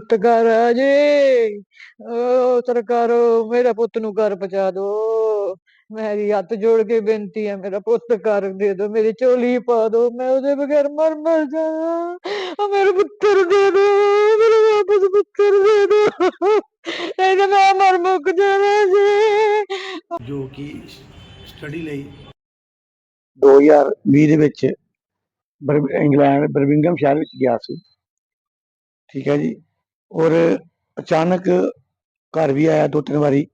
ਪੁੱਤ ਘਰ ਆ ਜੇ। ਓ ਸਰਕਾਰੋ ਮੇਰਾ ਪੁੱਤ ਨੂੰ ਘਰ ਪਹੁੰਚਾ ਦਿਓ ਮੇਰੀ ਹੱਥ ਜੋੜ ਕੇ ਬੇਨਤੀ ਹੈ ਮੇਰਾ ਪੁੱਤ ਘਰ ਦੇ ਦਿਓ ਮੇਰੀ ਝੋਲੀ ਪਾ ਦਿਓ ਮੈਂ ਉਹਦੇ ਬਗੈਰ ਮਰ ਮਰ ਜਾਵਾਂ। ਓ ਮੇਰਾ ਪੁੱਤਰ ਦੇ ਦਿਓ ਮੇਰਾ ਵਾਪਸ ਪੁੱਤਰ ਦੇ ਦਿਓ ਨਹੀਂ ਤਾਂ ਮੈਂ ਮਰ ਮੁੱਕ ਜਾਣਾ ਜੀ। ਜੋ ਕਿ ਸਟੱਡੀ ਲਈ। 2020 ਦੇ ਵਿੱਚ ਇੰਗਲੈਂਡ ਬਰਮਿੰਗਮ ਸ਼ਹਿਰ ਵਿੱਚ ਗਿਆ ਸੀ। ਠੀਕ ਹੈ ਜੀ। ਔਰ ਅਚਾਨਕ ਘਰ ਵੀ ਆਇਆ ਦੋ ਤਿੰਨ ਵਾਰੀ।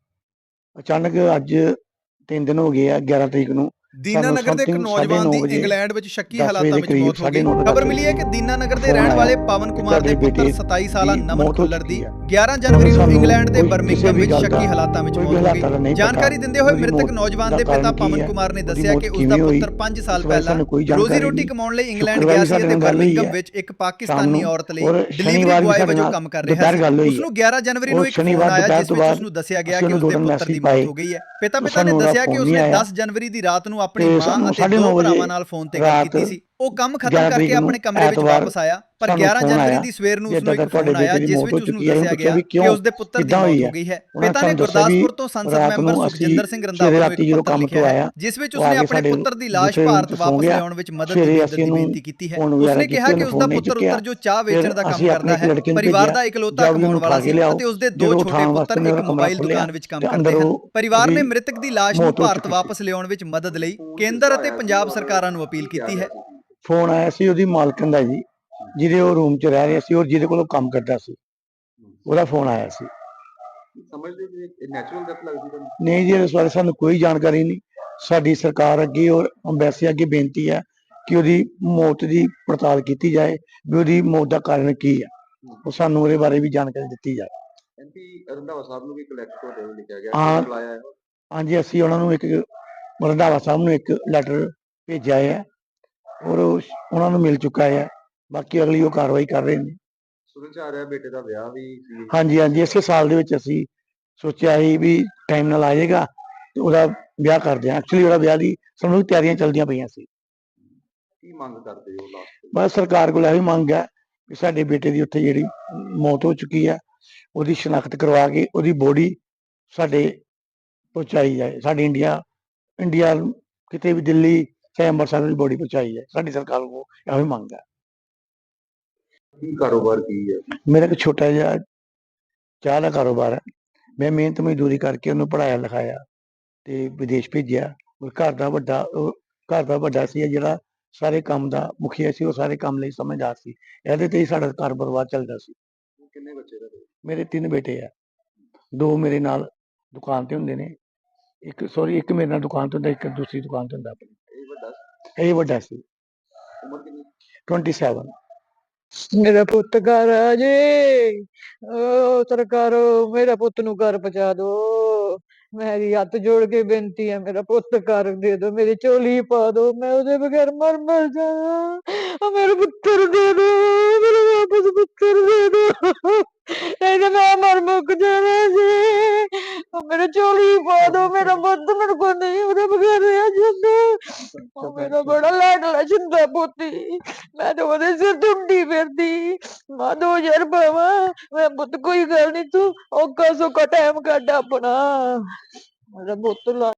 ਅਚਾਨਕ ਅੱਜ ਤਿੰਨ ਦਿਨ ਹੋ ਗਏ ਆ 11 ਤਰੀਕ ਨੂੰ। ਦੀਨਾਨਗਰ ਦੇ ਇੱਕ ਨੌਜਵਾਨ ਦੀ ਨੌ ਇੰਗਲੈਂਡ ਵਿੱਚ ਸ਼ੱਕੀ ਹਾਲਾਤਾਂ ਵਿੱਚ ਮੌਤ ਹੋ ਗਈ ਨੌ ਖਬਰ ਮਿਲੀ ਹੈ ਕਿ ਦੀਨਾਨਗਰ ਦੇ ਰਹਿਣ ਵਾਲੇ ਪਵਨ ਕੁਮਾਰ ਦੇ ਪੁੱਤਰ ਬੇਟੇ 27 ਸਾਲਾ ਨਮਨ ਖੁੱਲਰ ਦੀ ਚੁੱਕੀ ਹੈ। 11 ਜਨਵਰੀ ਨੂੰ ਇੰਗਲੈਂਡ ਦੇ ਬਰਮਿੰਗਮ ਵਿੱਚ ਸ਼ੱਕੀ ਹਾਲਾਤਾਂ ਵਿੱਚ ਮੌਤ ਹੋ ਗਈ। ਜਾਣਕਾਰੀ ਦਿੰਦੇ ਹੋਏ ਮ੍ਰਿਤਕ ਨੌਜਵਾਨ ਦਾ ਪਿਤਾ ਪਵਨ? ਕੁਮਾਰ ਨੇ ਦੱਸਿਆ ਕਿ ਉਸ ਦਾ? ਪੁੱਤਰ 5 ਸਾਲ ਪਹਿਲਾਂ ਰੋਜ਼ੀ ਰੋਟੀ। ਕਮਾਉਣ ਲਈ ਇੰਗਲੈਂਡ ਗਿਆ ਸੀ ਅਤੇ ਬਰਮਿੰਗਮ। ਵਿੱਚ ਇੱਕ ਪਾਕਿਸਤਾਨੀ ਨੂੰ ਔਰਤ ਲਈ ਡਿਲੀਵਰੀ ਬੁਆਏ ਵਜੋਂ ਕੰਮ ਕਰ ਰਿਹਾ ਸੀ ਉਸ ਨੂੰ 11 ਜਨਵਰੀ ਨੂੰ ਇੱਕ ਫੋਨ ਆਇਆ ਜਿਸ ਵਿੱਚ ਉਸ ਨੂੰ ਦੱਸਿਆ ਗਿਆ ਕਿ ਉਸ ਦੇ ਪੁੱਤਰ ਦੀ ਮੌਤ। ਹੋ ਗਈ ਹੈ ਪਿਤਾ ਪਿਤਾ ਨੇ ਦੱਸਿਆ ਕਿ ਨਹੀਂ ਆਇਆ। 10 ਜਨਵਰੀ ਦੀ ਰਾਤ ਨੂੰ ਆਪਣੀ ਮਾਂ ਅਤੇ ਦੋ ਭਰਾਵਾਂ ਨਾਲ ਫੋਨ ਤੇ ਗੱਲ ਕੀਤੀ ਸੀ। ਉਹ ਕੰਮ ਖਤਮ 11 ਕਰਕੇ ਆਪਣੇ ਕਮਰੇ ਵਿੱਚ ਵਾਪਸ ਆਇਆ। ਪਰ ਸਾਨੂੰ 11 ਫੋਨ ਜਨਵਰੀ ਦੀ ਸਵੇਰ ਨੂੰ ਏਦਾਂ ਇੱਕ ਫੋਨ ਆਇਆ ਦੀ ਜਿਸ ਵਿੱਚ ਹੈ। ਦੱਸਿਆ ਗਿਆ ਕਿ ਵੀ ਉਸਦੇ ਪੁੱਤਰ ਦੀ ਮੌਤ ਹੋ? ਗਈ ਹੈ ਪਿਤਾ ਨੇ ਗੁਰਦਾਸਪੁਰ ਤੋਂ ਸੰਸਦ ਮੈਂਬਰ ਸੁਖਜਿੰਦਰ ਸਿੰਘ ਰੰਧਾਵਾ ਨੂੰ ਇੱਕ ਪੱਤਰ ਲਿਖਿਆ ਹੈ ਜਿਸ ਵਿੱਚ ਉਸਨੇ ਆਪਣੇ ਪੁੱਤਰ ਦੀ ਲਾਸ਼ ਭਾਰਤ ਵਾਪਸ। ਲਿਆਉਣ ਵਿੱਚ ਮਦਦ ਦੀ ਦੀ ਬੇਨਤੀ ਕੀਤੀ ਹੈ ਉਸਨੇ ਕਿਹਾ ਕਿ ਫੋਨ ਨਹੀਂ ਪੁੱਤਰ। ਉੱਤਰ ਜੋ ਚਾਹ ਵੇਚਣ ਦਾ ਕੰਮ ਕਰਦਾ ਹੈ ਪਰਿਵਾਰ ਦਾ ਇਕਲੌਤਾ ਕਮਾਉਣ ਵਾਲਾ ਸੀ। ਅਤੇ ਉਸਦੇ ਦੋ ਛੋਟੇ ਪੁੱਤਰ ਇੱਕ ਮੋਬਾਈਲ ਦੁਕਾਨ ਵਿੱਚ ਕੰਮ ਕਰਦੇ ਹਨ ਪਰਿਵਾਰ ਨੇ ਮ੍ਰਿਤਕ ਦੀ ਲਾਸ਼ ਨੂੰ ਭਾਰਤ ਵਾਪਸ ਲਿਆਉਣ ਵਿੱਚ ਮਦਦ ਲਈ ਕੇਂਦਰ ਅਤੇ ਪੰਜਾਬ ਸਰਕਾਰਾਂ ਨੂੰ ਅਪੀਲ ਕੀਤੀ ਹੈ ਫੋਨ ਆਇਆ ਸੀ ਉਹਦੀ ਮਾਲਕਨ ਦਾ ਜੀ ਜਿਹਦੇ ਉਹ ਰੂਮ 'ਚ ਰਹਿ ਰਿਹਾ ਸੀ ਔਰ ਜਿਹਦੇ ਕੋਲ ਉਹ ਕੰਮ ਕਰਦਾ ਸੀ। ਉਹਦਾ ਫੋਨ ਆਇਆ ਸੀ। ਸਮਝਦੇ ਵੀ ਇਹ ਨੈਚੁਰਲ ਡੈਥ ਲੱਗਦੀ ਤੁਹਾਨੂੰ ਨਹੀਂ? ਜੀ ਇਸ ਬਾਰੇ ਸਾਨੂੰ ਕੋਈ ਜਾਣਕਾਰੀ ਨਹੀਂ। ਸਾਡੀ ਸਰਕਾਰ ਅੱਗੇ ਔਰ ਅੰਬੈਸੀ ਅੱਗੇ ਬੇਨਤੀ ਹੈ ਕਿ ਉਹਦੀ ਮੌਤ ਦੀ ਪੜਤਾਲ ਕੀਤੀ ਜਾਏ ਵੀ ਉਹਦੀ ਮੌਤ ਦਾ ਕਾਰਨ ਕੀ ਹੈ। ਉਹ ਸਾਨੂੰ ਉਹਦੇ ਬਾਰੇ ਵੀ ਜਾਣਕਾਰੀ ਦਿੱਤੀ ਜਾਏ। ਐਮਪੀ ਰੰਧਾਵਾ ਸਾਹਿਬ ਨੂੰ ਵੀ ਕਲੈਕਟ ਤੁਹਾਡੇ ਵੱਲੋਂ ਲਿਖਿਆ ਗਿਆ। ਹਾਂ। ਕਿਹੜਾ ਬੁਲਾਇਆ ਹੈ ਹਾਂਜੀ ਅਸੀਂ ਉਹਨਾਂ ਨੂੰ ਇੱਕ ਰੰਧਾਵਾ ਸਾਹਿਬ ਨੂੰ ਇੱਕ ਲੈਟਰ ਭੇਜਿਆ ਹੈ ਔਰ ਉਹ- ਉਹਨਾਂ ਨੂੰ ਮਿਲ ਚੁੱਕਾ ਹੈ। ਬਾਕੀ ਅਗਲੀ ਉਹ ਕਾਰਵਾਈ ਕਰ ਰਹੇ ਨੇ। ਸੁਣਨ ਚ ਆ ਰਿਹਾ ਬੇਟੇ ਦਾ ਵਿਆਹ ਵੀ ਸੀ। ਹਾਂਜੀ ਹਾਂਜੀ ਇਸੇ ਸਾਲ ਦੇ ਵਿੱਚ ਅਸੀਂ ਸੋਚਿਆ ਸੀ ਵੀ ਟਾਈਮ ਨਾਲ ਆ ਜਾਏਗਾ ਤੇ ਉਹਦਾ ਵਿਆਹ ਕਰਦੇ ਹਾਂ। ਐਕਚੁਅਲੀ ਉਹਦਾ ਵਿਆਹ ਦੀ ਸਾਨੂੰ ਤਿਆਰੀਆਂ ਚੱਲਦੀਆਂ ਪਈਆਂ ਸੀ। ਕੀ ਮੰਗ ਕਰਦੇ ਹੋ ਲਾਸਟ ਬਸ ਸਰਕਾਰ ਕੋਲ ਇਹੀ ਮੰਗ ਹੈ ਕਿ ਸਾਡੇ ਬੇਟੇ ਦੀ ਉੱਥੇ ਜਿਹੜੀ ਮੌਤ ਹੋ ਚੁੱਕੀ ਹੈ ਉਹਦੀ ਸ਼ਨਾਖਤ ਕਰਵਾ ਕੇ ਉਹਦੀ ਬੋਡੀ ਸਾਡੇ ਪਹੁੰਚਾਈ ਜਾਏ। ਸਾਡੇ ਇੰਡੀਆ ਇੰਡੀਆ ਕਿਤੇ ਵੀ ਦਿੱਲੀ ਚਾਹੇ ਅੰਮ੍ਰਿਤਸਰ ਦੀ ਬੋਡੀ ਪਹੁੰਚਾਈ ਜਾਏ। ਸਾਡੀ ਸਰਕਾਰ ਕੋਲ ਇਹੋ ਹੀ ਮੰਗ ਹੈ। ਕੀ ਕਾਰੋਬਾਰ ਕੀ ਹੈ? ਮੇਰਾ ਇੱਕ ਛੋਟਾ ਜਿਹਾ ਚਾਹ ਦਾ ਕਾਰੋਬਾਰ ਹੈ। ਮੈਂ ਮਿਹਨਤ ਮਜ਼ਦੂਰੀ ਕਰਕੇ ਉਹਨੂੰ ਪੜਾਇਆ ਲਿਖਾਇਆ ਤੇ ਵਿਦੇਸ਼ ਭੇਜਿਆ। ਉਹ ਘਰ ਦਾ ਵੱਡਾ ਘਰ ਦਾ ਵੱਡਾ ਸੀ ਜਿਹੜਾ ਸਾਰੇ ਕੰਮ ਦਾ ਮੁਖੀਆ ਸੀ ਉਹ ਸਾਰੇ ਕੰਮ ਲਈ ਸਮਝਦਾਰ ਸੀ। ਇਹਦੇ ਤੇ ਹੀ ਸਾਡਾ ਘਰ ਪਰਿਵਾਰ ਚੱਲਦਾ ਸੀ। ਕਿੰਨੇ ਬੱਚੇ ਦਾ ਮੇਰੇ ਤਿੰਨ ਬੇਟੇ ਆ। ਦੋ ਮੇਰੇ ਨਾਲ ਦੁਕਾਨ ਤੇ ਹੁੰਦੇ ਨੇ। ਇੱਕ ਸੌਰੀ ਇੱਕ ਮੇਰੇ ਨਾਲ ਦੁਕਾਨ ਤੇ ਹੁੰਦਾ ਇੱਕ ਦੂਸਰੀ ਦੁਕਾਨ ਤੇ ਹੁੰਦਾ ਆਪਣੀ। ਇਹ ਵੱਡਾ ਸੀ। ਇਹ ਵੱਡਾ ਸੀ। ਉਮਰ ਕਿੰਨੀ? 27 ਮੇਰਾ ਪੁੱਤ ਘਰ ਆ ਜੇ। ਓ ਸਰਕਾਰੋ ਮੇਰਾ ਪੁੱਤ ਨੂੰ ਘਰ ਪਹੁੰਚਾ ਦਿਓ ਮੇਰੀ ਹੱਥ ਜੋੜ ਕੇ ਬੇਨਤੀ ਹੈ ਮੇਰਾ ਪੁੱਤ ਘਰ ਦੇ ਦਿਓ ਮੇਰੀ ਝੋਲੀ ਪਾ ਦਿਓ ਮੈਂ ਉਹਦੇ ਬਗੈਰ ਮਰ ਮਰ ਜਾਵਾਂ ਓ ਮੇਰਾ ਪੁੱਤਰ ਦੇ ਦਿਓ ਮੇਰਾ ਵਾਪਸ ਪੁੱਤਰ ਦੇ ਦਿਓ ਤਾਂ ਮੈਂ ਮਰ ਮੁੱਕ ਜਾਣਾ ਜੀ। ਓ ਮੇਰੀ ਝੋਲੀ ਪਾ ਦਿਓ ਮੇਰਾ ਪੁੱਤ ਮੇਰੇ ਕੋਲ ਨਹੀਂ ਉਹਦੇ ਬਗੈਰ ਰਿਹਾ ਜਾਂਦਾ। ਓ ਮੇਰਾ ਬੜਾ ਲਾਡਲਾ ਜਿੰਦਾ ਮੈਂ ਤਾਂ ਉਹਦੇ ਸਿਰ ਟੁੰਡੀ ਫਿਰਦੀ। ਮਾਂ ਦੋ ਹਜ਼ਾਰ ਪਾਵਾ ਮੈਂ ਪੁੱਤ ਕੋਈ ਗੱਲ ਨਹੀਂ ਤੂੰ ਔਖਾ ਸੋਕਾ ਟਾਈਮ ਕੱਢ ਆਪਣਾ। ਮੇਰਾ ਪੁੱਤ ਲਾ